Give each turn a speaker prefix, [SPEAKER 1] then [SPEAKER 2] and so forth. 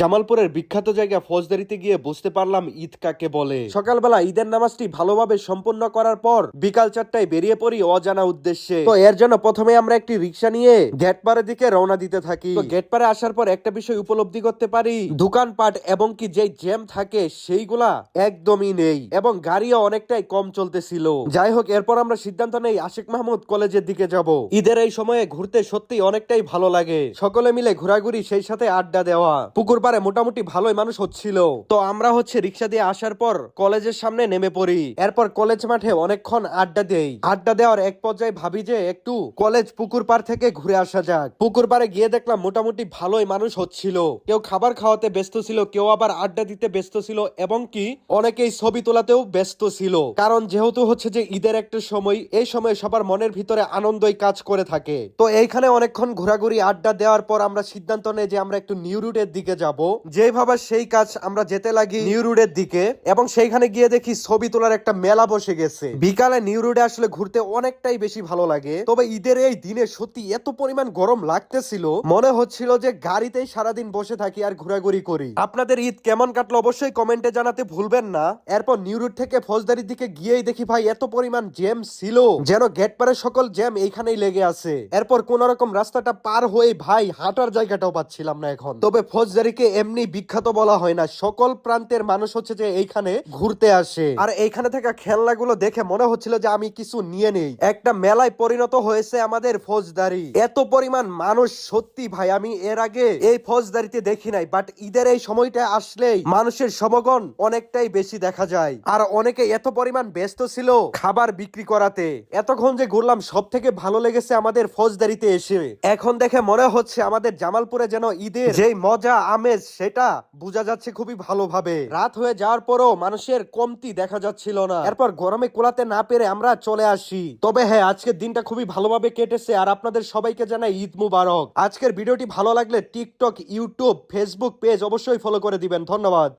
[SPEAKER 1] জামালপুরের বিখ্যাত জায়গা ফৌজদারিতে গিয়ে বুঝতে পারলাম ঈদ কাকে বলে। সকালবেলা ঈদের নামাজটি ভালোভাবে সম্পন্ন করার পর বিকাল চারটায় বেরিয়ে পড়ি অজানা উদ্দেশ্যে। তো এর জন্য প্রথমে আমরা একটি রিক্সা নিয়ে গেট পাড়ের দিকে রওনা দিতে থাকি। তো গেট পাড়ে আসার পর একটা বিষয় উপলব্ধি করতে পারি। দোকানপাট এবং কি যে জ্যাম থাকে সেইগুলা একদমই নেই এবং গাড়িও অনেকটাই কম চলতেছিল। যাই হোক, এরপর আমরা সিদ্ধান্ত নেই আশিক মাহমুদ কলেজের দিকে যাব। ঈদের এই সময়ে ঘুরতে সত্যি অনেকটাই ভালো লাগে। সকলে মিলে ঘোরাঘুরি, সেই সাথে আড্ডা দেওয়া। পুকুর পাড়ে মোটামুটি ভালোই মানুষ হচ্ছিল। তো আমরা হচ্ছে রিক্সা দিয়ে আসার পর কলেজের সামনে নেমে পড়ি। এরপর কলেজ মাঠে অনেকক্ষণ আড্ডা দেই। আড্ডা দেওয়ার এক পর্যায়ে ভাবি যে একটু কলেজ পুকুর পাড় থেকে ঘুরে আসা যাক। পুকুর পাড়ে গিয়ে দেখলাম মোটামুটি ভালোই মানুষ হচ্ছিল। কেউ খাবার খাওয়াতে ব্যস্ত ছিল, কেউ আবার আড্ডা দিতে ব্যস্ত ছিল, এবং কি অনেকেই ছবি তোলাতেও ব্যস্ত ছিল। কারণ যেহেতু হচ্ছে যে ঈদের একটা সময়, এই সময় সবার মনের ভিতরে আনন্দই কাজ করে থাকে। তো এইখানে অনেকক্ষণ ঘোরাঘুরি, আড্ডা দেওয়ার পর আমরা সিদ্ধান্ত নেই যে আমরা একটু নিউ রুটের দিকে যাব। যেভাবে সেই কাজ আমরা যেতে লাগি নিউ রুটের দিকে, এবং সেইখানে গিয়ে দেখি ছবি তোলার একটা মেলা বসে গেছে। বিকালে নিউ রুটে আসলে ঘুরতে অনেকটাই বেশি ভালো লাগে। তবে ঈদের এই দিনে সত্যি এত পরিমাণ গরম লাগতেছিল, মনে হচ্ছিল যে গাড়িতেই সারাদিন বসে থাকি আর ঘোরাঘুরি করি। আপনাদের ঈদ কেমন কাটলো অবশ্যই কমেন্টে জানাতে ভুলবেন না। এরপর নিউ রোড থেকে ফৌজদারির দিকে গিয়েই দেখি ভাই, এত পরিমাণ জ্যাম ছিল, যেন গেট পারে সকল জ্যাম এইখানেই লেগে আছে। এরপর কোন রকম রাস্তাটা পার হয়ে ভাই, হাঁটার জায়গাটাও পাচ্ছিলাম না এখন। তবে ফৌজদারিকে এমনি বিখ্যাত বলা হয় না। সকল প্রান্তের মানুষ হচ্ছে যে এইখানে ঘুরতে আসে। আর এইখানে থাকা খেলনাগুলো দেখে মনে হচ্ছিল যে আমি কিছু নিয়ে নেই। একটা মেলায় পরিণত হয়েছে আমাদের ফৌজদারি। এত পরিমাণ মানুষ, সত্যি ভাই, আমি এর আগে এই ফৌজদারিতে দেখি নাই বাট ঈদের এই সময়টা আসলেই মানুষের সমাগম অনেকটাই বেশি দেখা যায়। আর অনেকে এত পরিমাণ ব্যস্ত ছিল খাবার বিক্রি করাতে। এতক্ষণ যে ঘুরলাম সব থেকে ভালো লেগেছে আমাদের ফৌজদারিতে এসে। এখন দেখে মনে হচ্ছে আমাদের জামালপুরে যেন ঈদের যে মজা আমেজ সেটা বোঝা যাচ্ছে খুবই ভালোভাবে। রাত হয়ে যাওয়ার পরও মানুষের কমতি দেখা যাচ্ছিল না। এরপর গরমে কোলাতে না পেরে আমরা চলে আসি। তবে হ্যাঁ আজকের দিনটা খুবই ভালোভাবে কেটেছে আর আপনাদের সবাইকে জানাই ঈদ মুবারক। আজকের ভিডিওটি ভালো লাগলে টিকটক, ইউটিউব, ফেসবুক পেজ অবশ্যই ফলো করে দিবেন। ধন্যবাদ।